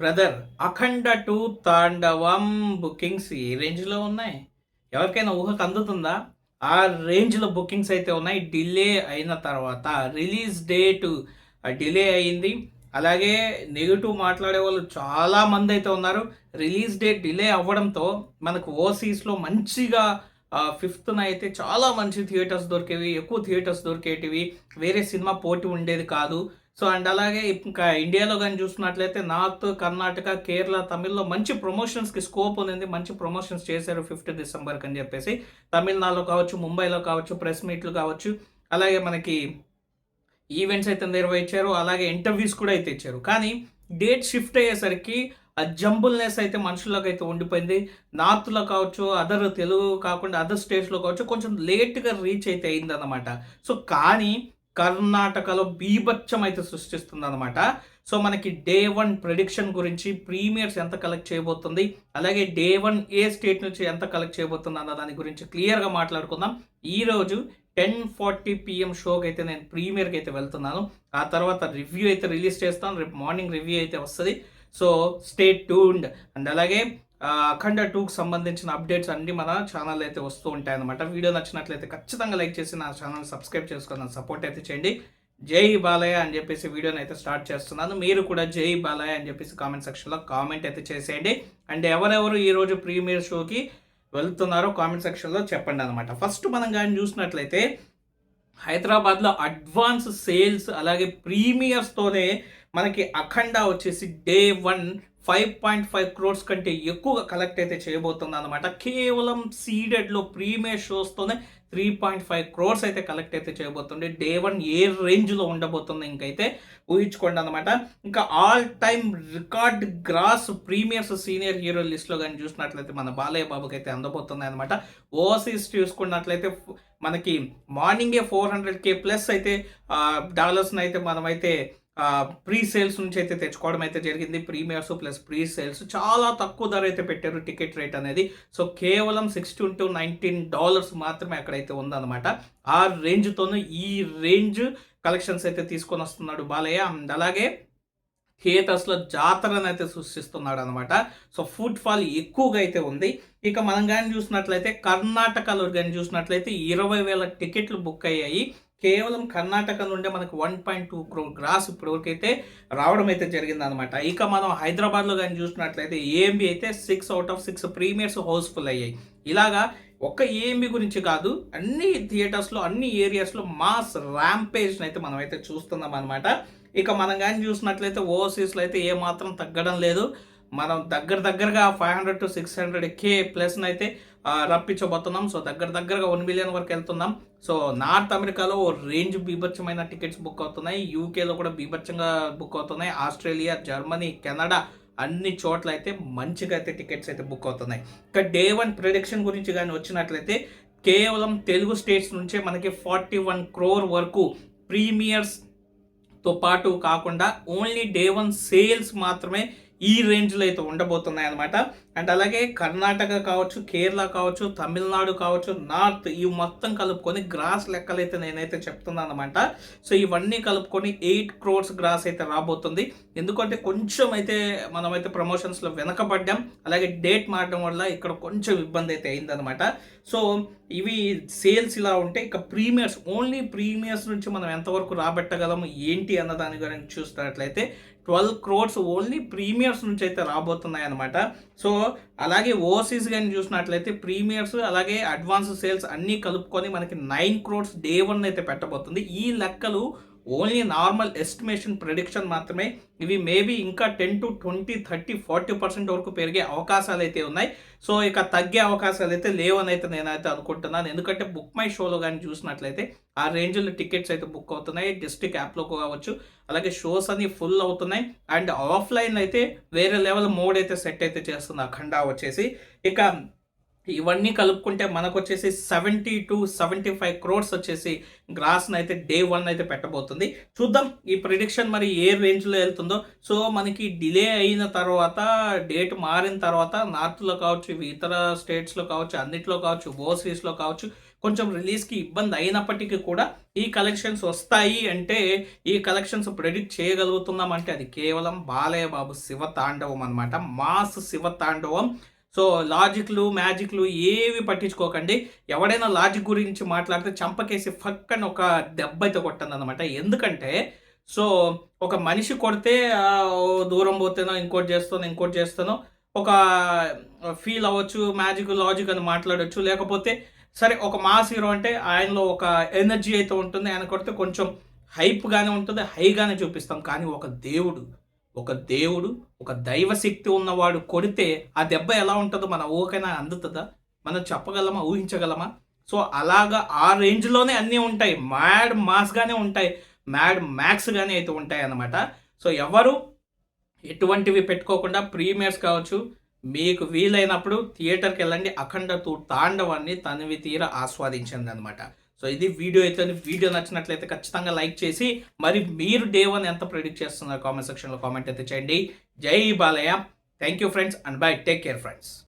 Brother Akhanda two Thandavam bookings ఏ రేంజ్లో ఉన్నాయి? ఎవరికైనా ఊహకు అందుతుందా? ఆ రేంజ్లో బుకింగ్స్ అయితే ఉన్నాయి డిలే అయిన తర్వాత. రిలీజ్ డేట్ డిలే అయింది. అలాగే నెగిటివ్ మాట్లాడే వాళ్ళు చాలా మంది అయితే ఉన్నారు. రిలీజ్ డేట్ డిలే అవ్వడంతో మనకు ఓసీస్లో మంచిగా ఫిఫ్త్న అయితే చాలా మంచి థియేటర్స్ దొరికేవి ఎక్కువ థియేటర్స్ దొరికేటివి. వేరే సినిమా పోటీ ఉండేది కాదు. సో అండ్ అలాగే ఇంకా ఇండియాలో కానీ చూసినట్లయితే నార్త్ కర్ణాటక కేరళ తమిళ్ళో మంచి ప్రమోషన్స్కి స్కోప్ ఉంది మంచి ప్రమోషన్స్ చేశారు ఫిఫ్త్ డిసెంబర్కి అని చెప్పేసి. తమిళనాడులో కావచ్చు ముంబైలో కావచ్చు ప్రెస్ మీట్లు కావచ్చు. అలాగే మనకి ఈవెంట్స్ అయితే నిర్వహించారు. అలాగే ఇంటర్వ్యూస్ కూడా అయితే ఇచ్చారు. కానీ డేట్ షిఫ్ట్ అయ్యేసరికి ఆ జంబుల్నెస్ అయితే మనుషుల్లోకి అయితే ఉండిపోయింది. నార్త్లో కావచ్చు అదర్ తెలుగు కాకుండా అదర్ స్టేట్స్లో కావచ్చు కొంచెం లేట్గా రీచ్ అయితే అయిందన్నమాట. సో కానీ కర్ణాటకలో బీభత్సం అయితే సృష్టిస్తుంది అనమాట సో మనకి డే వన్ ప్రిడిక్షన్ గురించి ప్రీమియర్స్ ఎంత కలెక్ట్ చేయబోతుంది అలాగే డే వన్ ఏ స్టేట్ నుంచి ఎంత కలెక్ట్ చేయబోతుంది అన్న దాని గురించి క్లియర్గా మాట్లాడుకుందాం. ఈరోజు టెన్ ఫార్టీ పిఎం షోకి అయితే నేను ప్రీమియర్కి అయితే వెళ్తున్నాను. ఆ తర్వాత రివ్యూ అయితే రిలీజ్ చేస్తాను. రేపు మార్నింగ్ రివ్యూ అయితే వస్తుంది. So stay tuned. అండ్ అలాగే అఖండ టూకి సంబంధించిన అప్డేట్స్ అన్ని మన ఛానల్ అయితే వస్తూ ఉంటాయి అనమాట వీడియో నచ్చినట్లయితే ఖచ్చితంగా లైక్ చేసి నా ఛానల్ సబ్స్క్రైబ్ చేసుకుని సపోర్ట్ అయితే చేయండి. జై బాలయ్య అని చెప్పేసి వీడియోని అయితే స్టార్ట్ చేస్తున్నాను. మీరు కూడా జై బాలయ్య అని చెప్పేసి కామెంట్ సెక్షన్లో కామెంట్ అయితే చేసేయండి. అండ్ ఎవరెవరు ఈరోజు ప్రీమియర్ షోకి వెళ్తున్నారో కామెంట్ సెక్షన్లో చెప్పండి అనమాట ఫస్ట్ మనం కానీ చూసినట్లయితే హైదరాబాద్లో అడ్వాన్స్ సేల్స్ అలాగే ప్రీమియర్స్తోనే మనకి అఖండ వచ్చేసి day one five point five crores కంటే ఎక్కువగా కలెక్ట్ అయితే చేయబోతుంది అనమాట కేవలం సీడెడ్లో ప్రీమియర్ షోస్తోనే త్రీ పాయింట్ ఫైవ్ క్రోర్స్ అయితే కలెక్ట్ అయితే చేయబోతుంది. డే వన్ ఏ రేంజ్లో ఉండబోతుంది ఇంకైతే ఊహించుకోండి అనమాట ఇంకా all time record gross premieres senior hero లిస్ట్లో కానీ చూసినట్లయితే మన బాలయ్య బాబుకి అయితే అందబోతుంది అనమాట ఓవర్సీస్ చూసుకున్నట్లయితే మనకి మార్నింగే ఫోర్ హండ్రెడ్ కే ప్లస్ అయితే డాలర్స్ని అయితే మనమైతే ప్రీ సేల్స్ నుంచి అయితే తెచ్చుకోవడం అయితే జరిగింది. ప్రీమియర్స్ ప్లస్ ప్రీ సేల్స్ చాలా తక్కువ ధర అయితే పెట్టారు టికెట్ రేట్ అనేది. సో కేవలం సిక్స్టీన్ టు నైన్టీన్ డాలర్స్ మాత్రమే అక్కడైతే ఉందన్నమాట. ఆ రేంజ్తోనూ ఈ రేంజ్ కలెక్షన్స్ అయితే తీసుకొని వస్తున్నాడు బాలయ్య. అండ్ అలాగే థియేటర్స్లో జాతరను అయితే సృష్టిస్తున్నాడు అనమాట సో ఫుట్ ఫాల్ ఎక్కువగా అయితే ఉంది. ఇక మనం కానీ చూసినట్లయితే కర్ణాటకలో కానీ చూసినట్లయితే ఇరవై వేల టికెట్లు బుక్ అయ్యాయి. కేవలం కర్ణాటక నుండే మనకు one point two crore gross ఇప్పటివరకైతే రావడం అయితే జరిగిందనమాట ఇక మనం హైదరాబాద్లో కానీ చూసినట్లయితే ఏఎంబి అయితే six out of six premieres housefull అయ్యాయి. ఇలాగా ఒక్క ఏఎంబి గురించి కాదు అన్ని థియేటర్స్లో అన్ని ఏరియాస్లో మాస్ ర్యాంపేజ్ని అయితే మనం అయితే చూస్తున్నాం అనమాట ఇక మనం కానీ చూసినట్లయితే ఓవర్సీస్లో అయితే ఏమాత్రం తగ్గడం లేదు. మనం దగ్గర దగ్గరగా five hundred to six hundred K ప్లస్ని అయితే రప్పించబోతున్నాం. సో దగ్గర దగ్గరగా వన్ మిలియన్ వరకు వెళ్తున్నాం. సో నార్త్ అమెరికాలో ఓ రేంజ్ బీభత్సమైన టికెట్స్ బుక్ అవుతున్నాయి. యూకేలో కూడా బీభత్సంగా బుక్ అవుతున్నాయి. ఆస్ట్రేలియా జర్మనీ కెనడా అన్ని చోట్ల అయితే మంచిగా అయితే టికెట్స్ అయితే బుక్ అవుతున్నాయి. ఇక డే వన్ ప్రిడిక్షన్ గురించి కానీ వచ్చినట్లయితే కేవలం తెలుగు స్టేట్స్ నుంచే మనకి ఫార్టీ వన్ క్రోర్ వరకు ప్రీమియర్స్తో పాటు కాకుండా ఓన్లీ డే వన్ సేల్స్ మాత్రమే ఈ రేంజ్లో అయితే ఉండబోతున్నాయి అనమాట అండ్ అలాగే కర్ణాటక కావచ్చు కేరళ కావచ్చు తమిళనాడు కావచ్చు నార్త్ ఇవి మొత్తం కలుపుకొని గ్రాస్ లెక్కలు అయితే నేనైతే చెప్తున్నాను అనమాట సో ఇవన్నీ కలుపుకొని ఎయిట్ క్రోర్స్ గ్రాస్ అయితే రాబోతుంది. ఎందుకంటే కొంచెం అయితే మనమైతే ప్రమోషన్స్లో వెనకబడ్డాం. అలాగే డేట్ మారడం వల్ల ఇక్కడ కొంచెం ఇబ్బంది అయితే అయిందనమాట సో ఇవి సేల్స్ ఇలా ఉంటే ఇక ప్రీమియర్స్ ఓన్లీ ప్రీమియర్స్ నుంచి మనం ఎంతవరకు రాబెట్టగలము ఏంటి అన్న దాని గురించి చూసినట్లయితే ట్వెల్వ్ క్రోర్స్ ఓన్లీ ప్రీమియర్స్ నుంచి అయితే రాబోతున్నాయి అనమాట సో అలాగే ఓవర్సీస్ కానీ చూసినట్లయితే ప్రీమియర్స్ అలాగే అడ్వాన్స్ సేల్స్ అన్నీ కలుపుకొని మనకి నైన్ క్రోర్స్ డే వన్ అయితే పెట్టబోతుంది. ఈ లెక్కలు ఓన్లీ నార్మల్ ఎస్టిమేషన్ ప్రిడిక్షన్ మాత్రమే. ఇవి మేబీ ఇంకా ten to twenty thirty forty percent వరకు పెరిగే అవకాశాలు అయితే ఉన్నాయి. సో ఇక తగ్గే అవకాశాలు అయితే లేవని అయితే నేనైతే అనుకుంటున్నాను. ఎందుకంటే బుక్ మై షోలో కానీ చూసినట్లయితే ఆ రేంజ్లో టికెట్స్ అయితే బుక్ అవుతున్నాయి. డిస్ట్రిక్ట్ యాప్లో కావచ్చు అలాగే షోస్ అన్ని ఫుల్ అవుతున్నాయి. అండ్ ఆఫ్లైన్ అయితే వేరే లెవెల్ మోడ్ అయితే సెట్ అయితే చేస్తుంది. అఖండా వచ్చేసి. ఇక ఇవన్నీ కలుపుకుంటే మనకు వచ్చేసి seventy two seventy five crores వచ్చేసి గ్రాస్ని అయితే డే వన్ అయితే పెట్టబోతుంది. చూద్దాం ఈ ప్రిడిక్షన్ మరి ఏ రేంజ్లో వెళ్తుందో. సో మనకి డిలే అయిన తర్వాత డేట్ మారిన తర్వాత నార్త్లో కావచ్చు ఇవి ఇతర స్టేట్స్లో కావచ్చు అన్నిట్లో కావచ్చు ఓవర్సీస్లో కావచ్చు కొంచెం రిలీజ్కి ఇబ్బంది అయినప్పటికీ కూడా ఈ కలెక్షన్స్ వస్తాయి అంటే ఈ కలెక్షన్స్ ప్రెడిక్ట్ చేయగలుగుతున్నాం అంటే అది కేవలం బాలయ్య బాబు శివ తాండవం అనమాట మాస్ శివ తాండవం. సో లాజిక్లు మ్యాజిక్లు ఏవి పట్టించుకోకండి. ఎవడైనా లాజిక్ గురించి మాట్లాడితే చంపకేసి ఫక్కన ఒక దెబ్బ అయితే కొట్టండి అనమాట ఎందుకంటే సో ఒక మనిషి కొడితే దూరం పోతేనో ఇంకోటి చేస్తానో ఇంకోటి చేస్తానో ఒక ఫీల్ అవ్వచ్చు మ్యాజిక్ లాజిక్ అని మాట్లాడవచ్చు లేకపోతే సరే ఒక మాస్ హీరో అంటే ఆయనలో ఒక ఎనర్జీ అయితే ఉంటుంది. ఆయన కొడితే కొంచెం హైప్గానే ఉంటుంది హైగానే చూపిస్తాం. కానీ ఒక దేవుడు ఒక దేవుడు ఒక దైవ శక్తి ఉన్నవాడు కొడితే ఆ దెబ్బ ఎలా ఉంటుందో మన ఊకైనా అందుతుందా? మనం చెప్పగలమా? ఊహించగలమా? సో అలాగా ఆ రేంజ్లోనే అన్నీ ఉంటాయి. మ్యాడ్ మాస్గానే ఉంటాయి. మ్యాడ్ మ్యాక్స్గానే అయితే ఉంటాయి అన్నమాట. సో ఎవరు ఎటువంటివి పెట్టుకోకుండా ప్రీమియర్స్ కావచ్చు మీకు వీలైనప్పుడు థియేటర్కి వెళ్ళండి అఖండ తూ తాండవాన్ని తనివి తీర ఆస్వాదించింది అనమాట సో ఇది వీడియో అయితే వీడియో నచ్చినట్లయితే ఖచ్చితంగా లైక్ చేసి మరి మీరు డే వన్ ఎంత ప్రిడిక్ట్ చేస్తున్నారు కామెంట్ సెక్షన్లో కామెంట్ అయితే చేయండి. జై Balayya. Thank you friends and bye take care friends